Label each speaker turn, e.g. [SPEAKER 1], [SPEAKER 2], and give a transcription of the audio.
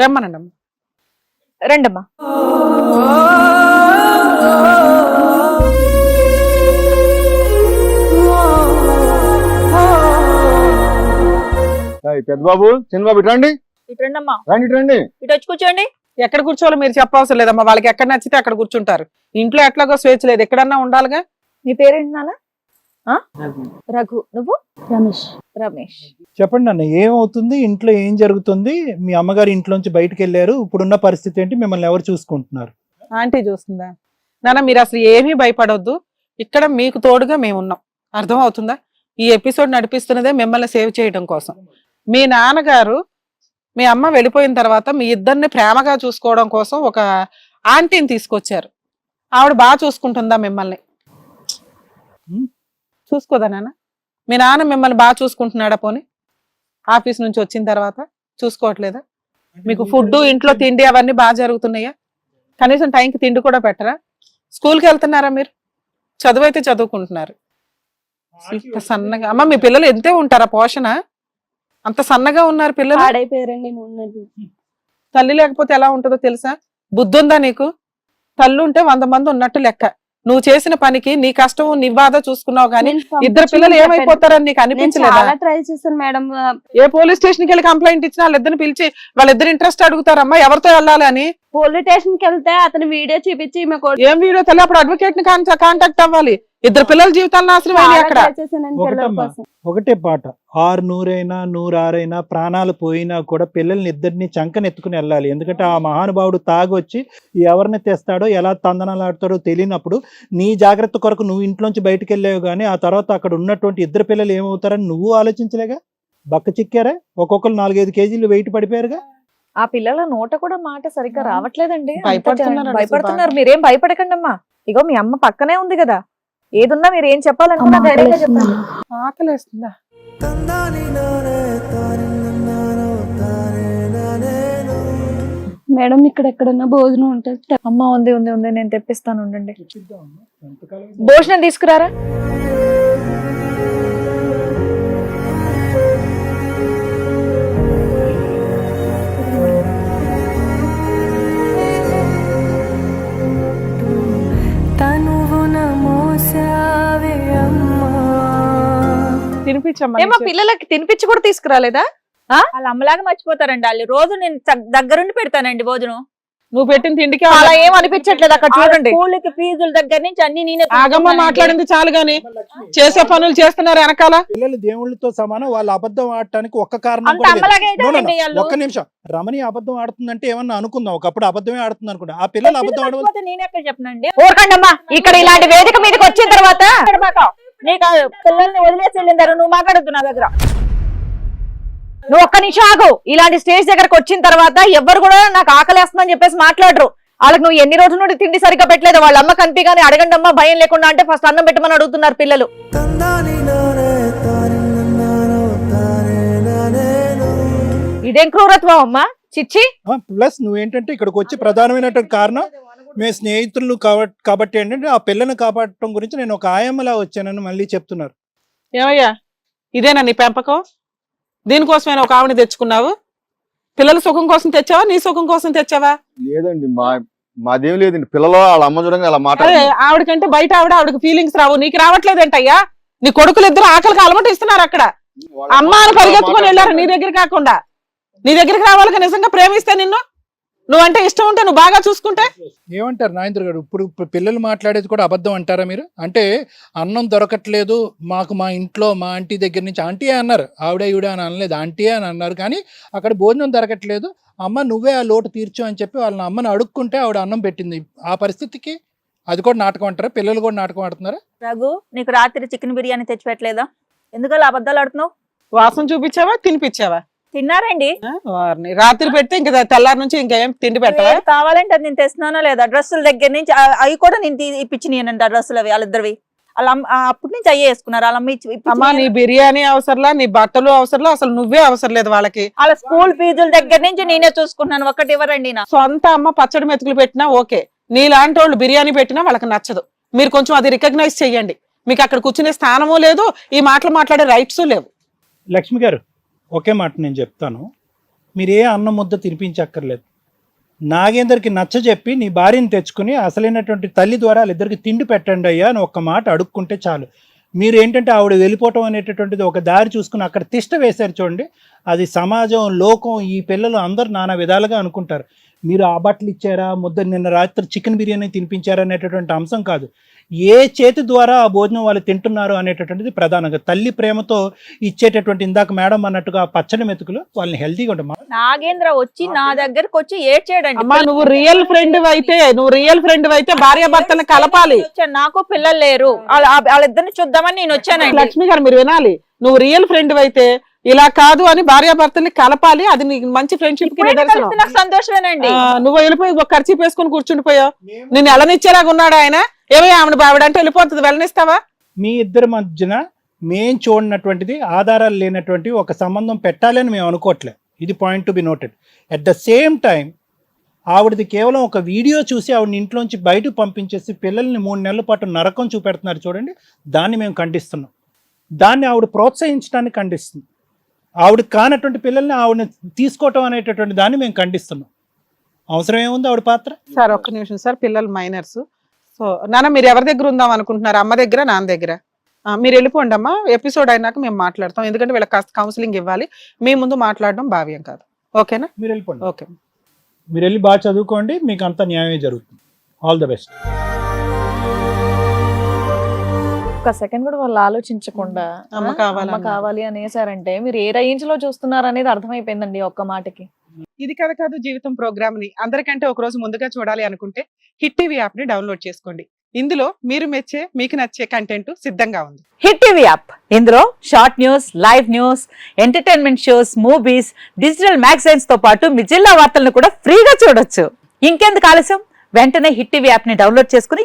[SPEAKER 1] రమ్మనండి.
[SPEAKER 2] రండమ్మా.
[SPEAKER 3] ఏయ్, పెద్ద బాబు చిన్న బాబు ఇటు రండి.
[SPEAKER 2] ఇటు రండమ్మా.
[SPEAKER 3] రండి ఇటు రండి.
[SPEAKER 2] ఇటు వచ్చి కూర్చోండి.
[SPEAKER 1] ఎక్కడ కూర్చోవాలో మీరు చెప్పవసరం లేదమ్మా. వాళ్ళకి ఎక్కడ నచ్చితే అక్కడ కూర్చుంటారు. ఇంట్లో ఎట్లాగో స్వేచ్ఛ లేదు. ఎక్కడన్నా ఉండాలిగా?
[SPEAKER 2] నీ పేరేంటి నాన్న? రఘు. నువ్వు?
[SPEAKER 4] రమేష్.
[SPEAKER 2] రమేష్.
[SPEAKER 5] చెప్పండి అన్న ఏమవుతుంది? ఇంట్లో ఏం జరుగుతుంది? మీ అమ్మగారు ఇంట్లోంచి బయటకు వెళ్ళారు ఇప్పుడున్న పరిస్థితి ఏంటి? మిమ్మల్ని ఎవరు చూసుకుంటున్నారు?
[SPEAKER 1] ఆంటీ చూస్తుందా? నాన్న మీరు అసలు ఏమీ భయపడొద్దు. ఇక్కడ మీకు తోడుగా మేము ఉన్నాం అర్థం అవుతుందా ఈ ఎపిసోడ్ నడిపిస్తున్నదే మిమ్మల్ని సేవ్ చేయడం కోసం. మీ నాన్నగారు మీ అమ్మ వెళ్ళిపోయిన తర్వాత మీ ఇద్దరిని ప్రేమగా చూసుకోవడం కోసం ఒక ఆంటీని తీసుకొచ్చారు. ఆవిడ బాగా చూసుకుంటుందా మిమ్మల్ని. చూసుకోదా నాన్న? మీ నాన్న మిమ్మల్ని బాగా చూసుకుంటున్నాడా పోనీ? ఆఫీస్ నుంచి వచ్చిన తర్వాత చూసుకోవట్లేదా? మీకు ఫుడ్ ఇంట్లో తిండి అవన్నీ బాగా జరుగుతున్నాయా? కనీసం టైంకి తిండి కూడా పెట్టరా? స్కూల్కి వెళ్తున్నారా మీరు? చదువు అయితే చదువుకుంటున్నారు ఇంత సన్నగా అమ్మ మీ పిల్లలు ఎంతే ఉంటారా పోషణ? అంత సన్నగా ఉన్నారు పిల్లలు? తల్లి లేకపోతే ఎలా ఉంటుందో తెలుసా? బుద్ధి ఉందా నీకు? తల్లి ఉంటే వంద మంది ఉన్నట్టు లెక్క. నువ్వు చేసిన పనికి నీ కష్టం నీ బాధ చూసుకున్నావు కానీ ఇద్దరు పిల్లలు ఏమైపోతారని నీకు అనిపించలేదా?
[SPEAKER 4] చాలా ట్రై చేశాను మేడం.
[SPEAKER 1] ఏ పోలీస్ స్టేషన్కి వెళ్ళి కంప్లైంట్ ఇచ్చినా వాళ్ళిద్దరిని పిలిచి వాళ్ళిద్దరు ఇంట్రెస్ట్ అడుగుతారమ్మా ఎవరితో వెళ్ళాలి అని?
[SPEAKER 4] పోలీస్ స్టేషన్కి వెళ్తే అతను వీడియో చూపించి కొ-
[SPEAKER 1] ఏం వీడియో తెలియ అప్పుడు అడ్వకేట్ని కాంటాక్ట్ అవ్వాలి. ఇద్దరు పిల్లల జీవితాలు నాశనం అయినాయి అక్కడ.
[SPEAKER 5] ఒకటమ్మా ఒకటే పాట. ఆరు నూరైనా నూరారైనా ప్రాణాలు పోయినా కూడా పిల్లల్ని ఇద్దరిని చంకనెత్తుకుని వెళ్ళాలి. ఎందుకంటే ఆ మహానుభావుడు తాగొచ్చి ఎవరిని తెస్తాడో ఎలా తందనాలాడతాడో తెలియనప్పుడు నీ జాగ్రత్త కొరకు నువ్వు ఇంట్లోంచి బయటకు వెళ్ళావు కానీ ఆ తర్వాత అక్కడ ఉన్నటువంటి ఇద్దరు పిల్లలు ఏమవుతారని నువ్వు ఆలోచించలేగా? బక్క చిక్కారా? ఒక్కొక్కరు నాలుగైదు కేజీలు వెయిట్ పడిపోయారుగా?
[SPEAKER 2] ఆ పిల్లల నోట కూడా మాట సరిగ్గా రావట్లేదండి.
[SPEAKER 1] భయపడుతున్నారు.
[SPEAKER 2] మీరేం భయపడకండి అమ్మా ఇగో మీ అమ్మ పక్కనే ఉంది కదా. ఏదున్నా మీరు ఏం చెప్పాలనుకున్నా? చెప్పండి.
[SPEAKER 1] ఆకలేస్తుందా?
[SPEAKER 4] మేడం ఇక్కడ ఎక్కడన్నా భోజనం ఉంటుంది
[SPEAKER 2] అమ్మ ఉంది ఉంది ఉంది నేను తెప్పిస్తాను ఉండండి. భోజనం తీసుకురారా?
[SPEAKER 1] తినిపించమ్మా
[SPEAKER 2] ఏమో పిల్లలకి తినిపించి కూడా తీసుకురాలేదా? వాళ్ళ అమ్మలాగా మర్చిపోతారండి వాళ్ళు. రోజు నేను దగ్గరుండి పెడతానండి భోజనం.
[SPEAKER 1] నువ్వు పెట్టిన తిండికి
[SPEAKER 2] అలా ఏం అనిపించట్లేదు అక్కడ చూడండి.
[SPEAKER 6] స్కూల్కి ఫీజుల దగ్గర నుంచి అన్ని నేనే
[SPEAKER 1] ఆగమ్మ. మాట్లాడింది చాలు గాని. చేసే పనులు చేస్తున్నారు వెనకాల.
[SPEAKER 5] పిల్లలు దేవుళ్ళతో సమానం వాళ్ళు అబద్ధం ఆడటానికి ఒక్క కారణం. ఒక్క నిమిషం. రమణి అబద్ధం ఆడుతుందంటే ఏమన్నా అనుకుందాం. ఒకప్పుడు అబద్ధమే ఆడుతుంది అనుకుంటా ఆ పిల్లలు అబద్ధం
[SPEAKER 6] మర్చిపోతే నేను ఎక్కడ చెప్పనండి?
[SPEAKER 2] ఊరకండమ్మా. ఇక్కడ ఇలాంటి వేదిక మీదకి వచ్చిన తర్వాత
[SPEAKER 6] నీకు పిల్లల్ని వదిలేసి వెళ్ళిన తర్వాత నువ్వు మాట్లాడద్దు నా దగ్గర.
[SPEAKER 2] నువ్వు ఒక్క నిమిషం ఆగు. ఇలాంటి స్టేజ్ దగ్గరకు వచ్చిన తర్వాత ఎవ్వరు కూడా నాకు ఆకలేస్తుందని చెప్పేసి మాట్లాడరు. వాళ్ళకి నువ్వు ఎన్ని రోజుల నుండి తిండి సరిగ్గా పెట్టలేదు. వాళ్ళ అమ్మ కనిపిగానే అడగండి అమ్మ భయం లేకుండా అంటే ఫస్ట్ అన్నం పెట్టమని అడుగుతున్నారు పిల్లలు. ఇదేం క్రూరత్వం అమ్మా? చిచ్చి.
[SPEAKER 5] ప్లస్ నువ్వేంటంటే ఇక్కడికి వచ్చి ప్రధానమైనటువంటి కారణం మేము స్నేహితులు కాబ- కాబట్టి ఏంటంటే ఆ పిల్లని కాపాడటం గురించి నేను ఒక ఆయమ్మలా వచ్చానని మళ్ళీ చెప్తున్నారు.
[SPEAKER 1] ఏమయ్యా? ఇదేనా నీ పెంపకం? దీనికోసమైనా ఒక ఆవిడ తెచ్చుకున్నావు? పిల్లల సుఖం కోసం తెచ్చావా? నీ సుఖం కోసం తెచ్చావా?
[SPEAKER 3] లేదండి మా మాదేం లేదండి. పిల్లలు వాళ్ళ అమ్మ చూడంగా అలా మాట్లాడారు
[SPEAKER 1] ఆవిడకంటే బయట ఆవిడ ఆవిడకి ఫీలింగ్స్ రావు. నీకు రావట్లేదంటయ్యా? నీ కొడుకులు ఇద్దరు ఆకలికి అలమట ఇస్తున్నారు అక్కడ అమ్మ అని పరిగెత్తుకొని వెళ్ళారు నీ దగ్గర కాకుండా. నీ దగ్గరికి రావాలిగా నిజంగా ప్రేమిస్తే నిన్ను? నువ్వంటే ఇష్టం ఉంటే నువ్వు బాగా చూసుకుంటే?
[SPEAKER 5] ఏమంటారు నాయంద్ర గారు? ఇప్పుడు పిల్లలు మాట్లాడేది కూడా అబద్ధం అంటారా మీరు? అంటే అన్నం దొరకట్లేదు మాకు మా ఇంట్లో మా ఆంటీ దగ్గర నుంచి ఆంటీ అన్నారు? ఆవిడ ఈవిడ అని అనలేదు ఆంటీ అని అన్నారు. కానీ అక్కడ భోజనం దొరకట్లేదు. అమ్మ నువ్వే ఆ లోటు తీర్చు అని చెప్పి వాళ్ళ అమ్మని అడుక్కుంటే ఆవిడ అన్నం పెట్టింది. ఆ పరిస్థితికి అది కూడా నాటకం అంటారా? పిల్లలు కూడా నాటకం ఆడుతున్నారా?
[SPEAKER 6] రఘు నీకు రాత్రి చికెన్ బిర్యానీ తెచ్చి పెట్టలేదా ఎందుకలా అబద్ధాలు ఆడుతున్నావు?
[SPEAKER 1] వాసన చూపించావా? తినిపించావా?
[SPEAKER 6] తిన్నారండి?
[SPEAKER 1] ఆ, వారిని. రాత్రి పెడితే ఇంకా తెల్లారి నుంచి ఇంకా ఏం తిండి పెట్టవా
[SPEAKER 6] ఏది కావాలంటే అది నేను తెస్తున్నానో లేదా? డ్రెస్సుల దగ్గర నుంచి ఆ- అవి కూడా నేను తీ- ఇప్పించినానంట డ్రెస్సులు అవి వాళ్ళిద్దరివి. వాళ్ళ అమ్మ ఆ అప్పటి నుంచి అయ్యే వేసుకున్నారు. వాళ్ళ అమ్మ ఇచ్చి-
[SPEAKER 1] అమ్మా నీ. బిర్యానీ అవసరంలా నీ బట్టలు అవసరంలా అసలు నువ్వే అవసరం లేదు వాళ్ళకి.
[SPEAKER 6] వాళ్ళ స్కూల్ ఫీజుల దగ్గర నుంచి నేనే చూసుకుంటున్నాను ఒక్కటి ఇవ్వరండి నా.
[SPEAKER 1] సొంత అమ్మ పచ్చడి మెతుకులు పెట్టినా ఓకే. నీలాంటి వాళ్ళు బిర్యానీ పెట్టినా వాళ్ళకి నచ్చదు. మీరు కొంచెం అది రికగ్నైజ్ చెయ్యండి. మీకు అక్కడ కూర్చునే స్థానము లేదు ఈ మాటలు మాట్లాడే రైట్స్ లేవు.
[SPEAKER 5] లక్ష్మి గారు ఒకే మాట నేను చెప్తాను. మీరు ఏ అన్నం ముద్ద తినిపించక్కర్లేదు. నాగేందర్కి నచ్చ చెప్పి నీ భార్యని తెచ్చుకుని అసలైనటువంటి తల్లి ద్వారా వాళ్ళిద్దరికి తిండి పెట్టండి అయ్యా అని ఒక్క మాట అడుక్కుంటే చాలు. మీరు ఏంటంటే ఆవిడ వెళ్ళిపోవటం అనేటటువంటిది ఒక దారి చూసుకుని అక్కడ తిష్ట వేశారు చూడండి. అది సమాజం లోకం ఈ పిల్లలు అందరు నానా విధాలుగా అనుకుంటారు. మీరు ఆ బట్టలు ఇచ్చారా? ముద్ద నిన్న రాత్రి చికెన్ బిర్యానీ తినిపించారా అనేటటువంటి అంశం కాదు. ఏ చేతి ద్వారా ఆ భోజనం వాళ్ళు తింటున్నారు అనేటటువంటిది ప్రధానంగా. తల్లి ప్రేమతో ఇచ్చేటటువంటి ఇందాక మేడం అన్నట్టుగా పచ్చడి మెతుకులు వాళ్ళని హెల్తీగా ఉంటాం
[SPEAKER 6] నాగేంద్ర వచ్చి నా దగ్గరకు వచ్చి ఏడ్చాడండి.
[SPEAKER 1] అమ్మా నువ్వు రియల్ ఫ్రెండ్ అయితే నువ్వు రియల్ ఫ్రెండ్ అయితే భార్య భర్తను కలపాలి.
[SPEAKER 6] వచ్చాను, నాకు పిల్లలు లేరు. వాళ్ళిద్దరిని చూద్దామని నేను వచ్చానండి.
[SPEAKER 1] లక్ష్మి గారు మీరు వినాలి. నువ్వు రియల్ ఫ్రెండ్ అయితే ఇలా కాదు అని భార్య భర్తని కలపాలి. అది నీకు మంచి
[SPEAKER 6] ఫ్రెండ్షిప్కి
[SPEAKER 1] నిదర్శనం
[SPEAKER 6] సంతోషమేనండి.
[SPEAKER 1] నువ్వు వెళ్ళిపోయి ఒక ఖర్చు వేసుకొని కూర్చుండిపోయావు. నేను ఎలనిచ్చేలాగా ఉన్నాడు ఆయన. ఏమో ఆమెను బావిడంటే వెళ్ళిపోతుంది. వెళ్ళనిస్తావా?
[SPEAKER 5] మీ ఇద్దరి మధ్యన మేం చూడనటువంటిది ఆధారాలు లేనటువంటి ఒక సంబంధం పెట్టాలని మేము అనుకోవట్లే ఇది point to be noted at the same time ఆవిడది కేవలం ఒక వీడియో చూసి ఆవిడని ఇంట్లోంచి బయటకు పంపించేసి పిల్లల్ని మూడు నెలల పాటు నరకం చూపెడుతున్నారు చూడండి. దాన్ని మేము ఖండిస్తున్నాం. దాన్ని ఆవిడ ప్రోత్సహించడానికి ఖండిస్తుంది. ఆవిడ కానటువంటి పిల్లల్ని ఆవిడని తీసుకోవటం అనేటటువంటి దాన్ని మేము ఖండిస్తున్నాం. అవసరం ఏముంది ఆవిడ పాత్ర?
[SPEAKER 1] సార్ ఒక్క నిమిషం సార్ పిల్లలు మైనర్స్. సో నాన్న మీరు ఎవరి దగ్గర ఉందాం అనుకుంటున్నారు? అమ్మ దగ్గర నాన్న దగ్గర? మీరు వెళ్ళిపోండి అమ్మా. ఎపిసోడ్ అయినాక మేము మాట్లాడతాం. ఎందుకంటే వీళ్ళకి కాస్త కౌన్సిలింగ్ ఇవ్వాలి. మీ ముందు మాట్లాడడం భావ్యం కాదు. ఓకేనా?
[SPEAKER 5] మీరు వెళ్ళిపోండి.
[SPEAKER 1] ఓకే.
[SPEAKER 5] మీరు వెళ్ళి బాగా చదువుకోండి. మీకు అంత న్యాయమే జరుగుతుంది. ఆల్ ద బెస్ట్
[SPEAKER 2] ఒక్క సెకండ్ కూడా వాళ్ళు ఆలోచించకుండా
[SPEAKER 1] అమ్మ కావాలి
[SPEAKER 2] అమ్మ. కావాలి అనేసారంటే మీరు ఏ రేంజ్లో చూస్తున్నారు అనేది అర్థమైపోయిందండి ఒక్క మాటకి.
[SPEAKER 1] ఇది కథ కాదు జీవితం ప్రోగ్రామ్ని. అందరికంటే ఒక రోజు ముందుగా చూడాలి అనుకుంటే హిట్ టీవీ యాప్ని డౌన్లోడ్ చేసుకోండి. ఇందులో మీరు మెచ్చే మీకు నచ్చే కంటెంట్ సిద్ధంగా ఉంది.
[SPEAKER 7] Hit TV app. ఇందులో short news live news entertainment shows movies digital మ్యాగజైన్స్తో పాటు మీ జిల్లా వార్తలను కూడా ఫ్రీగా చూడొచ్చు. ఇంకెందుకు ఆలస్యం? వెంటనే హిట్ టీవీ యాప్ని డౌన్లోడ్ చేసుకుని